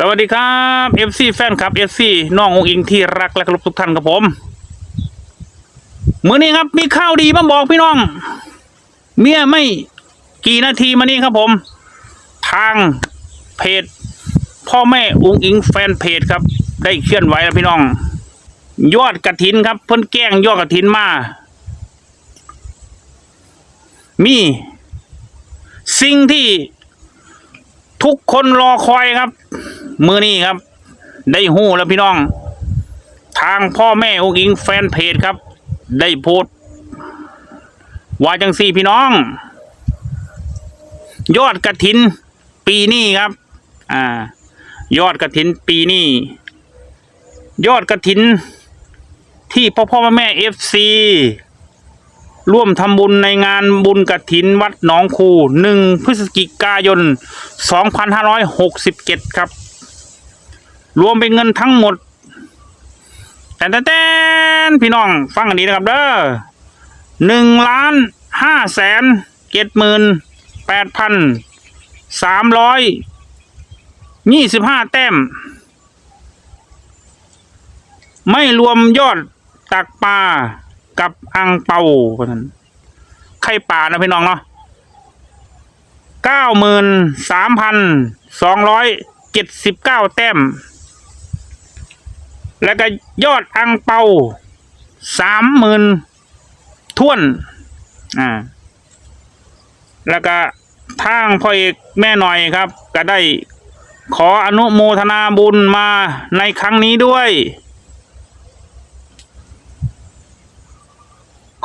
สวัสดีครับ FC แฟนครับ FC น้ององอิงที่รักและเคารพทุกท่านครับผมมื้อนี้ครับมีข่าวดีมาบอกพี่น้อง เมียไม่กี่นาทีมานี้ครับผม ทางเพจ พ่อแม่องอิงแฟนเพจครับ ได้เคลื่อนไหวแล้วพี่น้อง ยอดกระถินครับ เพิ่นแกล้งยอดกระถินมา มีสิ่งที่ทุกคนรอคอยครับ มือนี้ครับ ได้หู้แล้วพี่น้อง ทางพ่อแม่องค์อิงแฟนเพจครับ ได้โพสว่าจังสี่พี่น้อง ยอดกระถิน ปีนี้ครับ อ่า ยอดกระถินปีนี้ยอดกระถิน ที่พ่อพ่อแม่แม่เอฟซีร่วมทำบุญในงานบุญกระถินวัดหนองคูหนึ่งพฤศจิกายน 2567 ครับ รวมเป็นเงินทั้งหมดแต่แต่แต่พี่น้องฟังอันนี้นะครับเด้อหนึ่งล้านห้าแสนเจ็ดหมื่นแปดพันสามร้อยยี่สิบห้าแต้ม ไม่รวมยอดตักปลากับอังเปาเพราะนั้นไข่ป่านะพี่น้องเนาะเก้าหมื่นสามพันสองร้อยเจ็ดสิบเก้าแต้ม แล้วก็ยอดอังเปาสามหมื่นท่วนอ่าแล้วก็ทางพ่อเอกแม่หน่อยครับ ก็ได้ขออนุโมทนาบุญมาในครั้งนี้ด้วย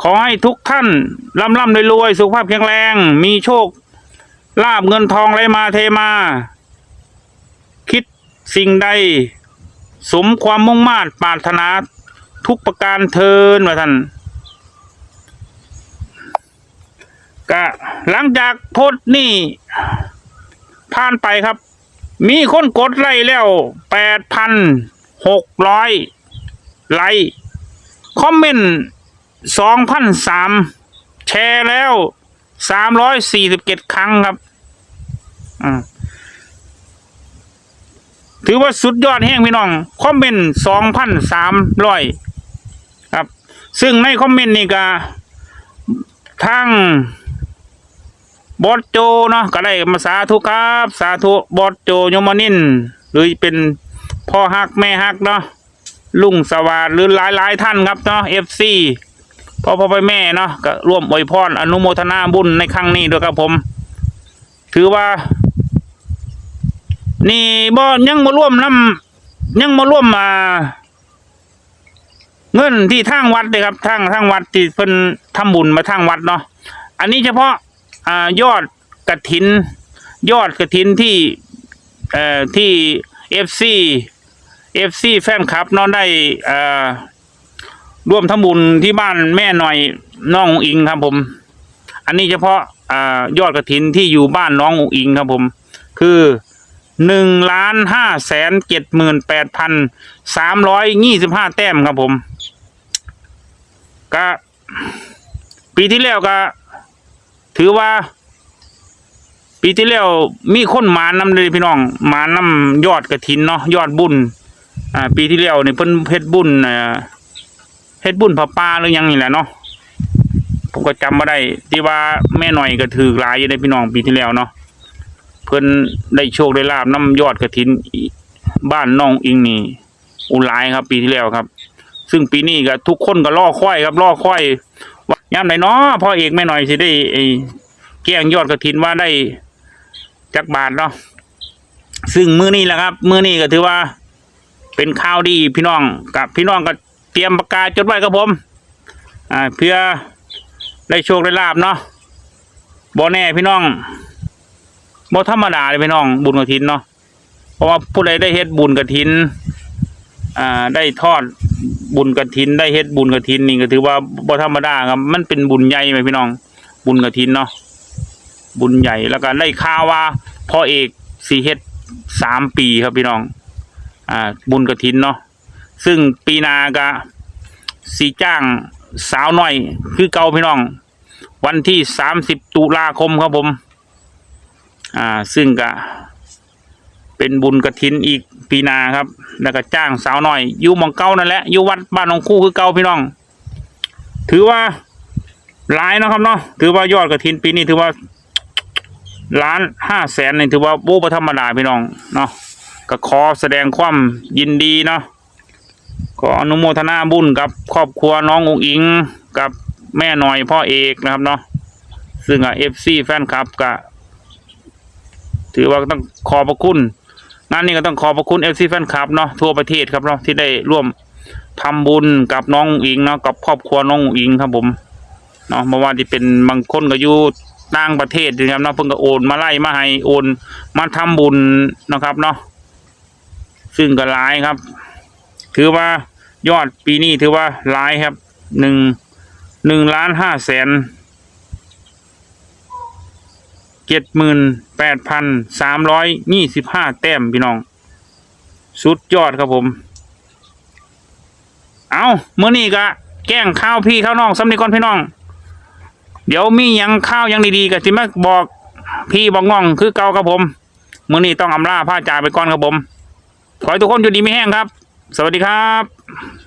ขอให้ทุกท่านร่ำร่ำรวยๆสุขภาพแข็งแรง มีโชคลาบเงินทองไหลมาเทมา คิดสิ่งใด สมความมุ่งมา่นปรารถนาทุกประการเทินว่าท่านก็หลังจากโพสต์นี่ผ่านไปครับ มีคนกดไลค์แล้วแปดพันหกร้อยไลค์คอมเมนต์สองพันสามแชร์แล้วสามร้อยสี่สิบเจ็ดครั้งครับอ่า ถือว่าสุดยอดแห้งพี่น้อง คอมเมนต์สองพันสามร้อยครับ ซึ่งในคอมเมนต์นี่ก็ทางบอสโจเนาะก็ได้มาสาธุครับ สาธุบอสโจยมนินหรือเป็นพ่อฮักแม่ฮักเนาะลุงสวัสดิ์หรือหลายหลายท่านครับเนาะเอฟซีพ่อพ่อไปแม่เนาะก็ร่วมอวยพรอนุโมทนาบุญในครั้งนี้ด้วยครับผม ถือว่า นี่บ่ยังมาร่วมน้ำยังมาร่วมมาเงินที่ทางวัดเลยครับทางทางวัดที่เพิ่นทำบุญมาทางวัดเนาะอันนี้เฉพาะอ่ายอดกระถิน ยอดกระถินที่เอ่อที่เอฟซีเอฟซีแฟนคลับเนอนได้อ่อร่วมทำบุญที่บ้านแม่หน่อยน้องอุกอิงครับผม อันนี้เฉพาะอ่ายอดกระถินที่อยู่บ้านน้องอุ๋งอิงครับผม คือ หนึ่งล้านห้าแสนเจ็ดหมื่นแปดพันสามร้อยยี่สิบห้าแต้มครับผม ก็ ปีที่แล้วก็ ถือว่า ปีที่แล้วมีคนหมานำเลยพี่น้องหมานำยอดกระถินเนาะยอดบุญอ่าปีที่แล้วนี่เพิ่นเฮ็ดบุญอ่าเฮ็ดบุญพระป่าหรือยังนี่แหละเนาะผมก็จำมาได้ ที่ว่าแม่หน่อยก็ถือหลายอยู่ในพี่น้องปีที่แล้วเนาะ เพิ่นได้โชคได้ลาบน้ำยอดกระถินบ้านน้องอิงนี่อุหลายครับ ปีที่แล้วครับ ซึ่งปีนี้ก็ทุกคนก็ล่อค่อยครับล่อค่อยว่ายามไหนเนาะพ่อเอกแม่หน่อยสิได้ไอ้แกล้งยอดกระถินว่าได้จักบาทเนาะซึ่งมื้อนี้แหละครับ มื้อนี้ก็ถือว่า เป็นข่าวดีพี่น้องกับพี่น้องก็เตรียมปากกาจดไว้ครับผมอ่าเพื่อได้โชคได้ลาบเนาะบ่แน่พี่น้อง บ่ธรรมดาเลยพี่น้องบุญกระถินเนาะเพราะว่าผู้ใดได้เฮ็ดบุญกระถิน อ่า ได้ทอดบุญกระถิน ได้เฮ็ดบุญกระถินนี่ก็ถือว่าบ่ธรรมดาครับ มันเป็นบุญใหญ่ไหมพี่น้อง บุญกระถินเนาะบุญใหญ่แล้วก็ได้ข่าวว่าพ่อเอกสีเฮ็ดสามปีครับพี่น้อง อ่า บุญกระถินเนาะซึ่งปีนาก็สีจ้างสาวน้อย คือเก่าพี่น้อง วันที่สามสิบตุลาคมครับผม อ่าซึ่งก็เป็นบุญกระถินอีกปีนาครับ แล้วก็จ้างสาวหน่อยอยู่มองเก้านั่นแหละอยู่วัดบ้านองคู่คือเก่าพี่น้อง ถือว่าหลายนะครับเนาะถือว่ายอดกระถินปีนี้ถือว่าล้านห้าแสนนี่ถือว่าโบ้ประธรรมดาพี่น้องเนาะก็ขอแสดงความยินดีเนาะขออนุโมทนาบุญกับครอบครัวน้ององอิงกับแม่หน่อยพ่อเอกนะครับเนาะซึ่งอะเอฟซีแฟนคลับก็ ถือว่าต้องขอบพระคุณงานนี้ก็ต้องขอบพระคุณเอฟซีแฟนคลับเนาะทั่วประเทศครับเนาะที่ได้ร่วมทำบุญกับน้องอิงเนาะกับครอบครัวน้องอิงครับผมเนาะเมื่อวานที่เป็นบางคนก็อยู่ต่างประเทศนะครับเนาะเพิ่งก็โอนมาไล่มาให้โอนมาทำบุญนะครับเนาะซึ่งก็หลายครับ ถือว่ายอดปีนี้ถือว่าหลายครับหนึ่งหนึ่งล้านห้าแสน เจ็ดหมื่นแปดพันสามร้อยยี่สิบห้าแต้มพี่น้อง สุดยอดครับผม เอาเมื่อนี้ก็แกล้งข้าวพี่ข้าวน้องสำนีก่อนพี่น้อง เดี๋ยวมียังข้าวยังดีๆก็จิมาบอกพี่บอกน้องคือเก่าครับผมเมื่อนี้ต้องอำลาผ้าจ่าไปก่อนครับผม ขอให้ทุกคนอยู่ดีไม่แห้งครับ สวัสดีครับ